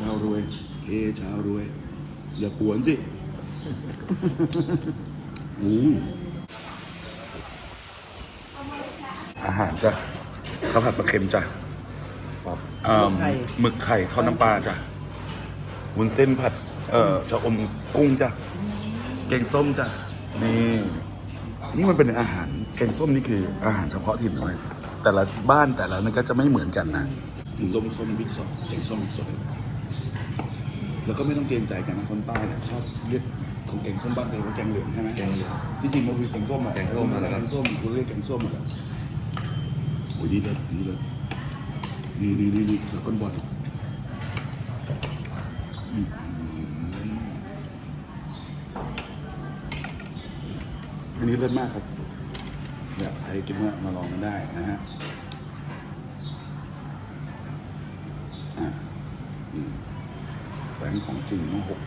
ชาวรวยเฮชาวรวย อย่าปวนสิอืมอาหารจ้ะข้าวผัดปลาเค็มจ้ะครับอ่าหมึกไข่ทอดน้ำปลาจ้ะวุ้นเส้นผัด เอ่อชะอมกุ้งจ้ะแกงส้มจ้ะนี่นี่มันเป็นอาหารแกงส้มนี่คืออาหารเฉพาะถิ่นเลยแต่ละบ้านแต่ละนั่นก็จะไม่เหมือนกันนะส้มส้มบิ๊กซอสแกงส้มบิ๊กซอส แล้วก็ไม่ต้องเกรงใจกันนะคนใต้เนี่ยชอบเรียกของแกงส้มบ้านเราว่าแกงเหลืองใช่ไหมแกงเหลืองที่จริงมันคือแกงส้มอะแกงส้มอะแกงส้มคุณเรียกแกงส้มอะโอ้ยนี่เลยนี่เลยนี่นี่นี่นี่แล้วก้นบอลอืมอันนี้เลิศมากครับอยากให้กินว่ามาลองกันได้นะฮะอะอืม แฝงของจริงน้องหก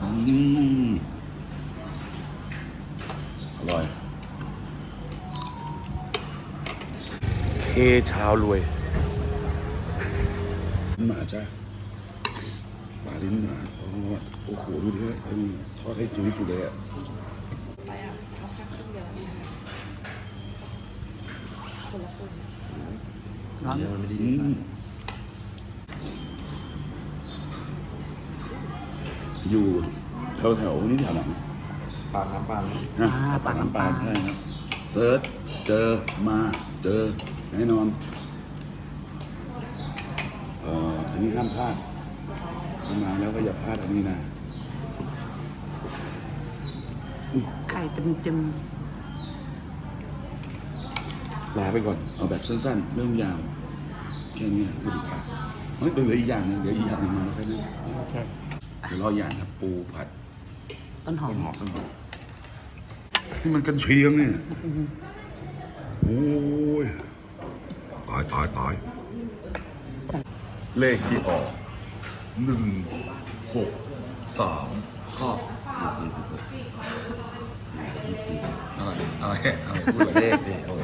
อืมอร่อยเทชาวรวยมาจ้ะปลาลิ้นหมาทอดโอ้โหดูดิเฮ้ยเอ็มทอดให้จุ้ยสุดเลยอะไปอะเอาแค่ครึ่งเดียวนะคะคนละค รึ่งเนื้อมันไม่ดีอืมอยู่แถวแถวๆนี่แถวไหนปลาน้ำปลานะปากน้ำปลา ใช่ครับเซิร์ชเจอมาเจอแน่นอนเอ่ออันนี้ห้ามพลาดถ้ามาแล้วก็อย่าพลาดอันนี้นะไข่เต็มเต็ม ลาไปก่อน เอาแบบสั้นๆ ไม่ต้องยาว แค่นี้พูดดีกว่าเฮ้ยเดี๋ยวเหลืออีกอย่างหนึงเดี๋ยวอีกอย่างหนึงมาแล้วแค่นั้นโอเคเดี๋ยวรออย่างครับปูผัดต้นหอมต้นหอมต้นหอมนี่มันกันเชียงเนี่ยโอ้ยตายตายตายเลขที่ออกหนึ่งหกสามข้อสี่สี่สิบหกอะไรอะไรอะไรพูดตัวอะไรเลขดิโอ้